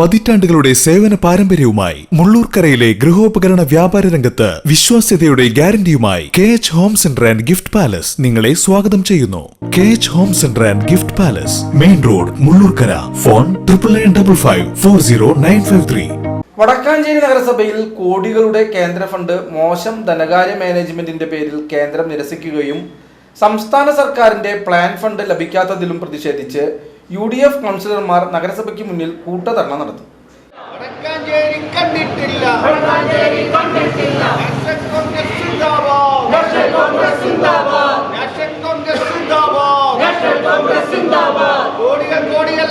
പതിറ്റാണ്ടുകളുടെ സേവന പാരമ്പര്യവുമായി മുള്ളൂർക്കരയിലെ ഗൃഹോപകരണ വ്യാപാര രംഗത്ത് വിശ്വാസ്യതയുടെ ഗ്യാരണ്ടിയുമായി K H home centre and gift palace നിങ്ങളെ സ്വാഗതം ചെയ്യുന്നു. K H home centre and gift palace main road Mullurkara. Phone triple nine double five four zero nine five three. Vadakkancherry നഗരസഭയിൽ കോടികളുടെ കേന്ദ്ര ഫണ്ട് മോശം ധനകാര്യ മാനേജ്മെന്റിന്റെ പേരിൽ കേന്ദ്രം നിരസിക്കുകയും സംസ്ഥാന സർക്കാരിന്റെ പ്ലാൻ ഫണ്ട് ലഭിക്കാത്തതിലും പ്രതിഷേധിച്ച് യു ഡി എഫ് കൗൺസിലർമാർ നഗരസഭയ്ക്ക് മുന്നിൽ കൂട്ടധർണ നടത്തി.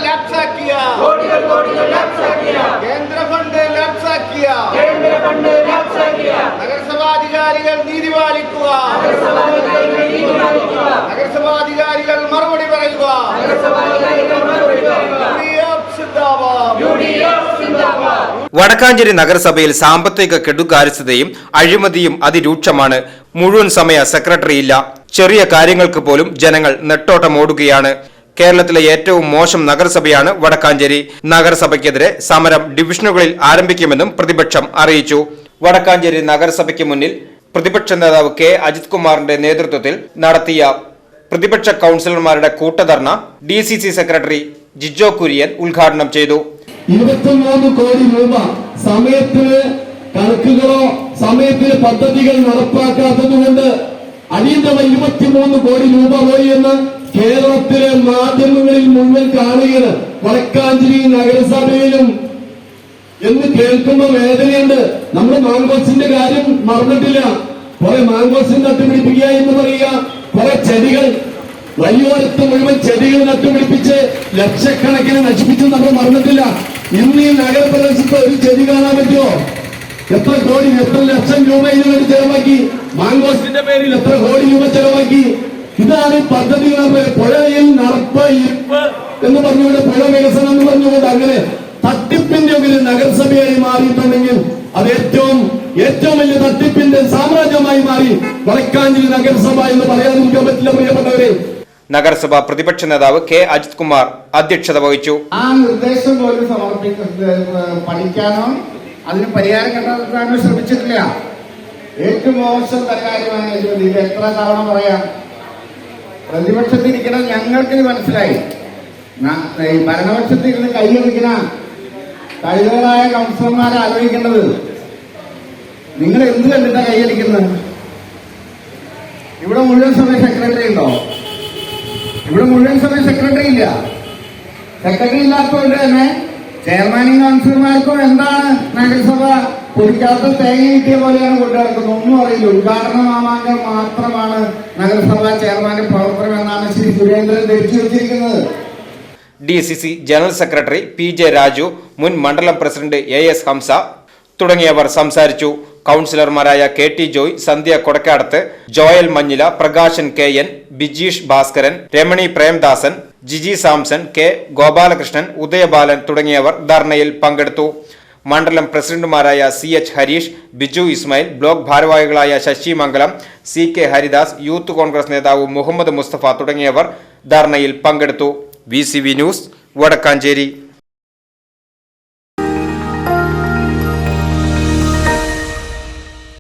ലാപ്സാക്കിയ. കേന്ദ്ര ഫണ്ട് ലാപ്സാക്കിയ. നഗരസഭാധികാരികൾ നീതി പാലിക്കുക. വടക്കാഞ്ചേരി നഗരസഭയിൽ സാമ്പത്തിക കെടുകാര്യസ്ഥതയും അഴിമതിയും അതിരൂക്ഷമാണ്. മുഴുവൻ സമയ സെക്രട്ടറി ഇല്ല. ചെറിയ കാര്യങ്ങൾക്ക് പോലും ജനങ്ങൾ നെട്ടോട്ടമോടുകയാണ് കേരളത്തിലെ ഏറ്റവും മോശം നഗരസഭയാണ് വടക്കാഞ്ചേരി. നഗരസഭയ്ക്കെതിരെ സമരം ഡിവിഷനുകളിൽ ആരംഭിക്കുമെന്നും പ്രതിപക്ഷം അറിയിച്ചു. വടക്കാഞ്ചേരി നഗരസഭയ്ക്ക് മുന്നിൽ പ്രതിപക്ഷ നേതാവ് കെ. അജിത് കുമാറിന്റെ നേതൃത്വത്തിൽ നടത്തിയ പ്രതിപക്ഷ കൗൺസിലർമാരുടെ കൂട്ടധർണ ഡി സെക്രട്ടറി ജിജോ കുര്യൻ ഉദ്ഘാടനം ചെയ്തു. ഇരുപത്തിമൂന്ന് കോടി രൂപ സമയത്തിന് കണക്കുകളോ സമയത്തിന് പദ്ധതികൾ നടപ്പാക്കാത്തത് കൊണ്ട് അടിയന്തര ഇരുപത്തിമൂന്ന് കോടി രൂപ പോയി എന്ന് കേരളത്തിലെ മാധ്യമങ്ങളിൽ മുഴുവൻ കാണുകയാണ്. വടക്കാഞ്ചേരി നഗരസഭയിലും. എന്ന് കേൾക്കുമ്പോ വേദനയുണ്ട്. നമ്മൾ മാങ്കോസിന്റെ കാര്യം മറന്നിട്ടില്ല. കുറെ മാങ്കോസിന് നട്ടുപിടിപ്പിക്കുക എന്ന് പറയുക. കുറെ ചെടികൾ വഴിയോരത്ത് മുഴുവൻ ചെടികൾ നട്ടുപിടിപ്പിച്ച് ലക്ഷക്കണക്കിന് നശിപ്പിച്ചു നമ്മൾ മറന്നിട്ടില്ല. ഇന്ന് ഈ നഗരപ്രദേശത്ത് ഒരു ചെടി കാണാൻ പറ്റുമോ? എത്ര കോടി എത്ര ലക്ഷം രൂപ ഇതിനൊരു ചെലവാക്കി? മാങ്കോസിന്റെ പേരിൽ എത്ര കോടി രൂപ ചെലവാക്കി? ഇതാണ് പദ്ധതികളുടെ പുഴയിൽ നടപ്പ് എന്ന് പറഞ്ഞുകൊണ്ട് പുഴ വികസനം എന്ന് പറഞ്ഞുകൊണ്ട് അങ്ങനെ തട്ടിപ്പിന്റെ ഒരു നഗരസഭയായി മാറിയിട്ടുണ്ടെങ്കിൽ അത് ഏറ്റവും ഏറ്റവും വലിയ തട്ടിപ്പിന്റെ സാമ്രാജ്യമായി മാറി വടക്കാഞ്ചേരി നഗരസഭ എന്ന് പറയാതിരിക്കാൻ പറ്റില്ല പ്രിയപ്പെട്ടവരെ. നഗരസഭ പ്രതിപക്ഷ നേതാവ് കെ അജിത് കുമാർ അധ്യക്ഷത വഹിച്ചു. ആ നിർദ്ദേശം പോലും സമർപ്പിക്ക പഠിക്കാനോ അതിന് പരിഹാരം കണ്ടെത്താനോ ശ്രമിച്ചിട്ടില്ല. ഏറ്റവും മോശം ധനകാര്യമാണ് ഇത്. എത്ര തവണ പറയാം? പ്രതിപക്ഷത്തിരിക്കണം ഞങ്ങൾക്ക് മനസ്സിലായി. ഭരണപക്ഷത്തിൽ ഇരുന്ന് കൈയടിക്കണ കഴിവുകളായ കൗൺസിലർമാരെ ആലോചിക്കേണ്ടത്. നിങ്ങൾ എന്ത് കണ്ടിട്ടാണ് കൈയടിക്കുന്നത് ഇവിടെ മുഴുവൻ സമയം സെക്രട്ടറി ഉണ്ടോ? ഇവിടെ മുഴുവൻ സമയം സെക്രട്ടറി ഇല്ല. സെക്രട്ടറി ഇല്ലാത്തതുകൊണ്ട് തന്നെ ചെയർമാനും കൗൺസിലർമാർക്കും എന്താണ് നഗരസഭ പൊടിക്കാത്ത തേങ്ങ കിട്ടിയ പോലെയാണ് കൊണ്ടുനടക്കുന്നത് ഒന്നും അറിയില്ല. ഉദ്ഘാടന മാമാങ്കം മാത്രമാണ് നഗരസഭ ചെയർമാന്റെ പ്രവർത്തനം എന്നാണ് ശ്രീ സുരേന്ദ്രൻ ധരിച്ചു വെച്ചിരിക്കുന്നത്. D C C general secretary P J Raju മുൻ മണ്ഡലം പ്രസിഡന്റ് എ എസ് ഹംസ തുടങ്ങിയവർ സംസാരിച്ചു. കൗൺസിലർമാരായ K T Joy Sandhya Kodakkadath Joyal Manjila Prakashan K N Bijeesh Bhaskaran Ramani Premdasan Jiji Samson K Gopalakrishnan Udayabalan തുടങ്ങിയവർ ധർണയിൽ പങ്കെടുത്തു. മണ്ഡലം പ്രസിഡന്റുമാരായ C H Harish Biju Ismail block ഭാരവാഹികളായ Sasi Mangalam C K Haridas youth Congress നേതാവ് മുഹമ്മദ് മുസ്തഫ തുടങ്ങിയവർ ധർണയിൽ പങ്കെടുത്തു. V news Vadakkancherry.